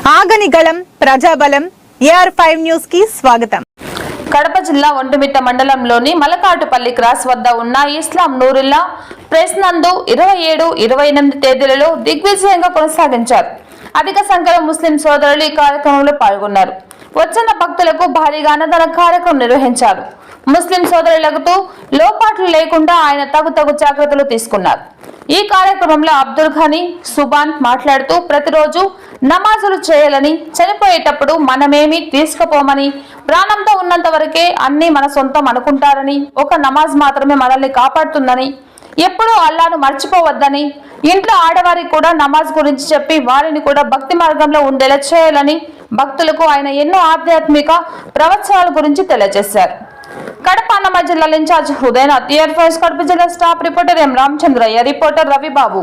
ఆగని గళం ప్రజాబలం AR five న్యూస్కి స్వాగతం. కడప జిల్లా ఒంటిమిట్ట మండలంలోని మలకాటుపల్లి క్రాస్ వద్ద ఉన్న ఇస్లాం నూరుల్లా ప్రెస్ నందు ఇరవై ఏడు ఇరవై ఎనిమిది తేదీలలో దిగ్విజయంగా కొనసాగించారు. అధిక సంఖ్యలో ముస్లిం సోదరులు ఈ కార్యక్రమంలో పాల్గొన్నారు. వచ్చిన భక్తులకు భారీగా అన్నదాన కార్యక్రమం నిర్వహించారు. ముస్లిం సోదరులకు లోపాట్లు లేకుండా ఆయన తగు తగు జాగ్రత్తలు తీసుకున్నారు. ఈ కార్యక్రమంలో అబ్దుల్ ఖనీ సుబాన్ మాట్లాడుతూ ప్రతిరోజు నమాజులు చేయాలని చనిపోయేటప్పుడు మనమేమి తీసుకుపోమని ప్రాణంతో ఉన్నంత వరకే అన్ని మన సొంతం అనుకుంటారని ఒక నమాజ్ మాత్రమే మనల్ని కాపాడుతుందని ఎప్పుడూ అల్లాను మర్చిపోవద్దని ఇంట్లో ఆడవారికి కూడా నమాజ్ గురించి చెప్పి వారిని కూడా భక్తి మార్గంలో ఉండేలా చేయాలని భక్తులకు ఆయన ఎన్నో ఆధ్యాత్మిక ప్రవచనాల గురించి తెలియజేశారు. కడప అన్నమ జిల్లాల ఇన్ఛార్జ్ హృదయనాథ్. టిఆర్ ఫైవ్స్ కడప జిల్లా staff reporter M Ramachandraiah reporter Ravibabu.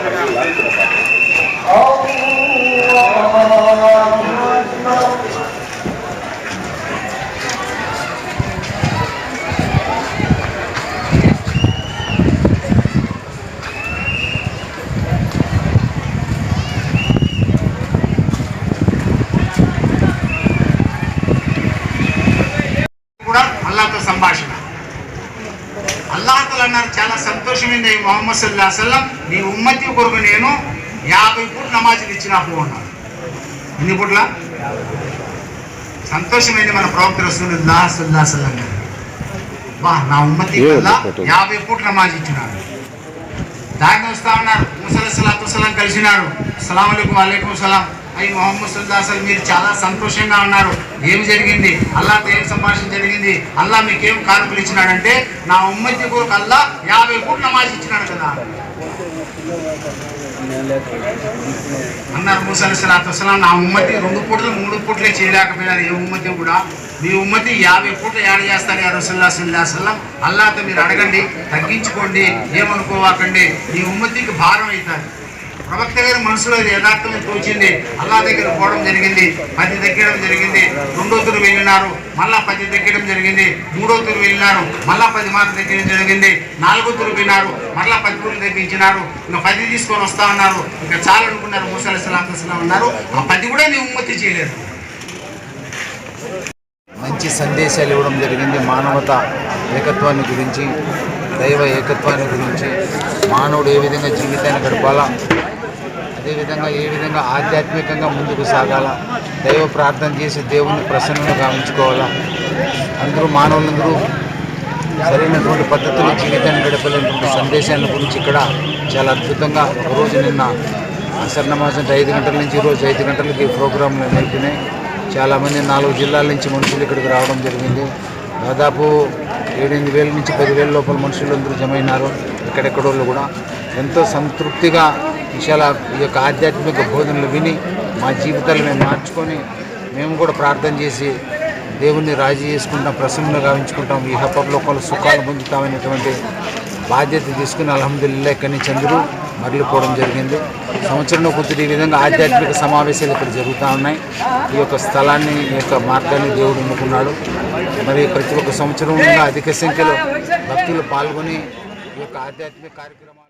Obrigado. అన్నారు చాలా సంతోషమైంది మొహమ్మద్ సల్లా సల్లం నీ ఉమ్మతి కొరకు నేను యాభై పూట్లు నమాజులు ఇచ్చినప్పుడు ఉన్నాను ఎన్ని పూట్ల? సంతోషమైంది మన ప్రవక్త రసూలుల్లా సల్లా సల్లం గారు. వా నా ఉమ్మతి వల్ల యాభై పూట్ల నమాజ్ ఇచ్చినాడు. దాన్ని వస్తా ఉన్నారు. ముసలి సలాతు సలాం కలిసినారు అస్సలం అలైకుం వాలేకుం సలాం అయ్యి మొహమ్మద్ సుల్లా అసలు మీరు చాలా సంతోషంగా ఉన్నారు. ఏం జరిగింది? అల్లాతో ఏం సంభాషణ జరిగింది? అల్లా మీకేం కానుకలు ఇచ్చినాడంటే నా ఉమ్మతి కొరకు అల్లా యాభై కోట్ల నమాజ్ ఇచ్చినాడు కదా. అన్నారు ముసలి సలాతు సలాం నా ఉమ్మతి రెండు పూటలు మూడు పూటలే చేయలేకపోయినారు. ఏ ఉమ్మతి కూడా? మీ ఉమ్మతి యాభై పూటలు యాడ్ చేస్తారు యా రసుల్లా సల్లా సల్లం అల్లాతో మీరు అడగండి తగ్గించుకోండి ఏమనుకోవాకండి? మీ ఉమ్మతికి భారం అవుతుంది. ప్రవక్త గారి మనసులో యథార్థం తోచింది. అల్లా దగ్గర పోవడం జరిగింది. పది దగ్గడం జరిగింది. రెండో తూరు వెళ్ళినారు. మళ్ళా పది దగ్గడం జరిగింది. మూడో తూరు వెళ్ళినారు. మళ్ళా పది మార్కులు దగ్గర జరిగింది. నాలుగో తూరు వెళ్ళినారు. మళ్ళా పది తూరు తగ్గించినారు ఇంకా పది తీసుకొని వస్తా ఉన్నారు ఇంకా చాలనుకున్నారు అనుకున్నారు. సలాం ఉన్నారు ఆ పది కూడా నీ ఉమ్మతి చేయలేదు. మంచి సందేశాలు ఇవ్వడం జరిగింది. మానవత ఏకత్వాన్ని గురించి దైవ ఏకత్వాన్ని గురించి మానవుడు ఏ విధంగా జీవితాన్ని గడపాలా? అదేవిధంగా ఏ విధంగా ఆధ్యాత్మికంగా ముందుకు సాగాలా? దైవ ప్రార్థన చేసి దేవుని ప్రసన్నంగా గావించుకోవాలా అందరూ మానవులందరూ సరైనటువంటి పద్ధతిలో జీవితాన్ని గడపలేనటువంటి సందేశాల గురించి ఇక్కడ చాలా అద్భుతంగా ఒకరోజు నిన్న అసర్ ఐదు గంటల నుంచి ఈరోజు ఐదు గంటలకి ఈ ప్రోగ్రాంలు నడిపినాయి. చాలామంది నాలుగు జిల్లాల నుంచి మనుషులు ఇక్కడికి రావడం జరిగింది. దాదాపు ఏడెనిమిది వేల నుంచి పదివేల లోపల మనుషులు అందరూ జమ ఎక్కడెక్కడోళ్ళు కూడా ఎంతో సంతృప్తిగా విశాల ఈ యొక్క ఆధ్యాత్మిక బోధనలు విని మా జీవితాలు మేము మార్చుకొని మేము కూడా ప్రార్థన చేసి దేవుణ్ణి రాజీ చేసుకుంటాం ప్రసన్నంగా గావించుకుంటాం. ఈ హపరలోకంలో సుఖాలు పొందుతామనేటువంటి బాధ్యత తీసుకుని అలహమ్దుల్లా ఇక్కడి నుంచి అందరూ మరలిపోవడం జరిగింది. సంవత్సరంలో కొద్ది ఈ విధంగా ఆధ్యాత్మిక సమావేశాలు ఇక్కడ జరుగుతూ ఉన్నాయి. ఈ యొక్క స్థలాన్ని ఈ యొక్క మార్గాన్ని దేవుడు ఎన్నుకున్నాడు. మరి ప్రతి ఒక్క సంవత్సరం అధిక సంఖ్యలో భక్తులు పాల్గొని ఈ యొక్క ఆధ్యాత్మిక కార్యక్రమం